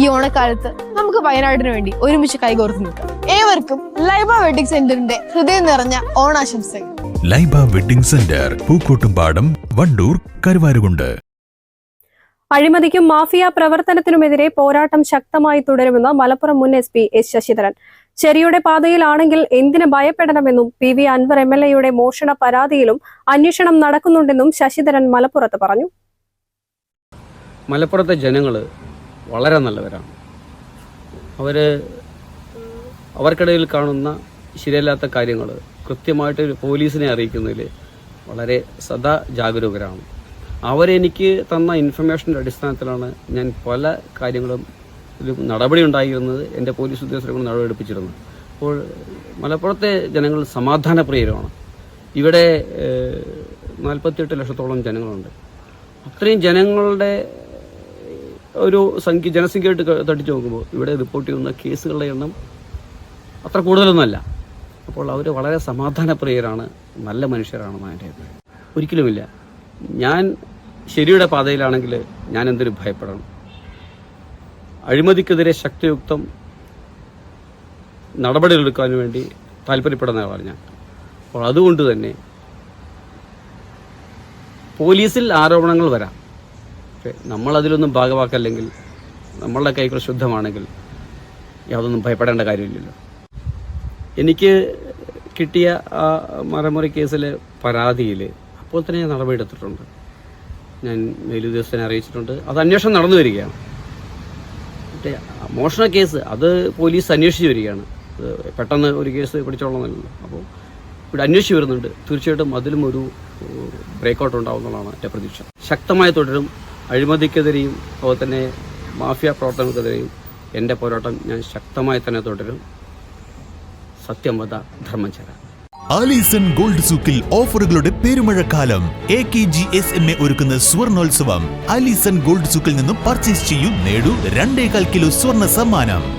ഈ ഓണക്കാലത്ത് നമുക്ക് വയനാടിന് വേണ്ടി ഒരുമിച്ച് കൈകോർത്ത് നിൽക്കാം. ഏവർക്കും ലൈബ വെഡിങ് സെന്ററിന്റെ ഹൃദയം നിറഞ്ഞ ഓണാശംസകൾ. Laiba wedding centre Pookkottumpadam Wandoor Karuvarakundu. അഴിമതിക്കും mafia പ്രവർത്തനത്തിനുമെതിരെ പോരാട്ടം ശക്തമായി തുടരുമെന്ന് മലപ്പുറം മുൻ എസ് പി എസ് ശശിധരൻ. ശരിയുടെ പാതയിലാണെങ്കിൽ എന്തിന് ഭയപ്പെടണമെന്നും P V Anvar M L എയുടെ മോഷണ പരാതിയിലും അന്വേഷണം നടക്കുന്നുണ്ടെന്നും ശശിധരൻ മലപ്പുറത്ത് പറഞ്ഞു. മലപ്പുറത്തെ ജനങ്ങൾ വളരെ നല്ലവരാണ്. അവർ അവർക്കിടയിൽ കാണുന്ന ശരിയല്ലാത്ത കാര്യങ്ങൾ കൃത്യമായിട്ട് പോലീസിനെ അറിയിക്കുന്നതിൽ വളരെ സദാ ജാഗരൂകരാണ്. അവരെനിക്ക് തന്ന ഇൻഫർമേഷന്റെ അടിസ്ഥാനത്തിലാണ് ഞാൻ പല കാര്യങ്ങളും ഒരു നടപടി ഉണ്ടായിരുന്നത് എന്റെ പോലീസ് ഉദ്യോഗസ്ഥരെ കൊണ്ട് നടപടിയെടുപ്പിച്ചിരുന്നത്. അപ്പോൾ മലപ്പുറത്തെ ജനങ്ങൾ സമാധാനപ്രിയരുമാണ് ഇവിടെ നാൽപ്പത്തിയെട്ട് ലക്ഷത്തോളം ജനങ്ങളുണ്ട്. അത്രയും ജനങ്ങളുടെ ഒരു സംഖ്യ ജനസംഖ്യയായിട്ട് തട്ടിച്ചു നോക്കുമ്പോൾ ഇവിടെ റിപ്പോർട്ട് ചെയ്യുന്ന കേസുകളുടെ എണ്ണം അത്ര കൂടുതലൊന്നുമല്ല. അപ്പോൾ അവർ വളരെ സമാധാനപ്രിയരാണ് നല്ല മനുഷ്യരാണെന്ന് എന്റെ അഭിപ്രായം ഒരിക്കലുമില്ല. ഞാൻ ശരിയുടെ പാതയിലാണെങ്കിൽ ഞാൻ എന്തിനു ഭയപ്പെടണം. അഴിമതിക്കെതിരെ ശക്തിയുക്തം നടപടികളെടുക്കാൻ വേണ്ടി താല്പര്യപ്പെടുന്ന ആളാണ് ഞാൻ. അപ്പോൾ അതുകൊണ്ട് തന്നെ പോലീസിൽ ആരോപണങ്ങൾ വരാം. പക്ഷേ നമ്മളതിലൊന്നും ഭാഗമാക്കല്ലെങ്കിൽ നമ്മളുടെ കൈകൾ ശുദ്ധമാണെങ്കിൽ യാതൊന്നും ഭയപ്പെടേണ്ട കാര്യമില്ലല്ലോ. എനിക്ക് കിട്ടിയ ആ മരമുറി കേസിലെ പരാതിയിൽ അപ്പോൾ തന്നെ ഞാൻ നടപടി എടുത്തിട്ടുണ്ട് ഞാൻ മേലുദ്യോഗസ്ഥനെ അറിയിച്ചിട്ടുണ്ട്. അത് അന്വേഷണം നടന്നു വരികയാണ്. മറ്റേ മോഷണ കേസ് അത് പോലീസ് അന്വേഷിച്ച് വരികയാണ്. പെട്ടെന്ന് ഒരു കേസ് പിടിച്ചോളണമെന്നല്ലോ. അപ്പോൾ ഇവിടെ അന്വേഷിച്ച് വരുന്നുണ്ട്. തീർച്ചയായിട്ടും അതിലും ഒരു ബ്രേക്കൗട്ട് ഉണ്ടാവുന്നതാണ് എന്റെ പ്രതീക്ഷ. ശക്തമായി തുടരും. അഴിമതിക്കെതിരെയും അതുപോലെ തന്നെ മാഫിയ പ്രവർത്തനങ്ങൾക്കെതിരെയും എന്റെ പോരാട്ടം ഞാൻ ശക്തമായി തന്നെ തുടരും. സത്യം വധ ധർമ്മം ചേരാം. ആലീസൺ ഗോൾഡ് സൂക്കിൽ ഓഫറുകളുടെ പെരുമഴക്കാലം. A K G S M A ഒരുക്കുന്ന സ്വർണോത്സവം. ആലീസൺ ഗോൾഡ് സൂക്കിൽ നിന്നും പർച്ചേസ് ചെയ്യും നേടൂ രണ്ടേകാൽ കിലോ സ്വർണ സമ്മാനം.